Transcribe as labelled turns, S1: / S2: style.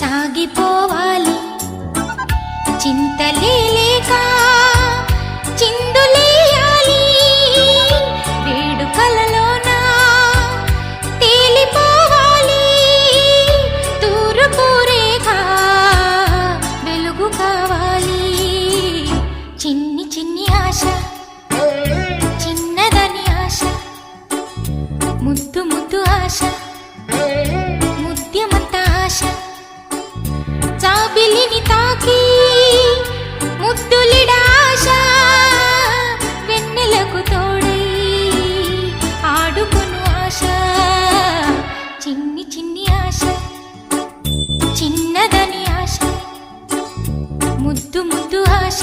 S1: సాగిపోవాలి. చింతలే లేక చిందులేయాలి వేడుకలలోన తేలిపోవాలి. తూరు రేఖ వెలుగు కావాలి. చిన్ని చిన్ని ఆశ చిన్నదని ఆశ ముద్దు ముద్దు ఆశ. చిన్నదని ఆశ ముద్దు ముద్దు ఆశ.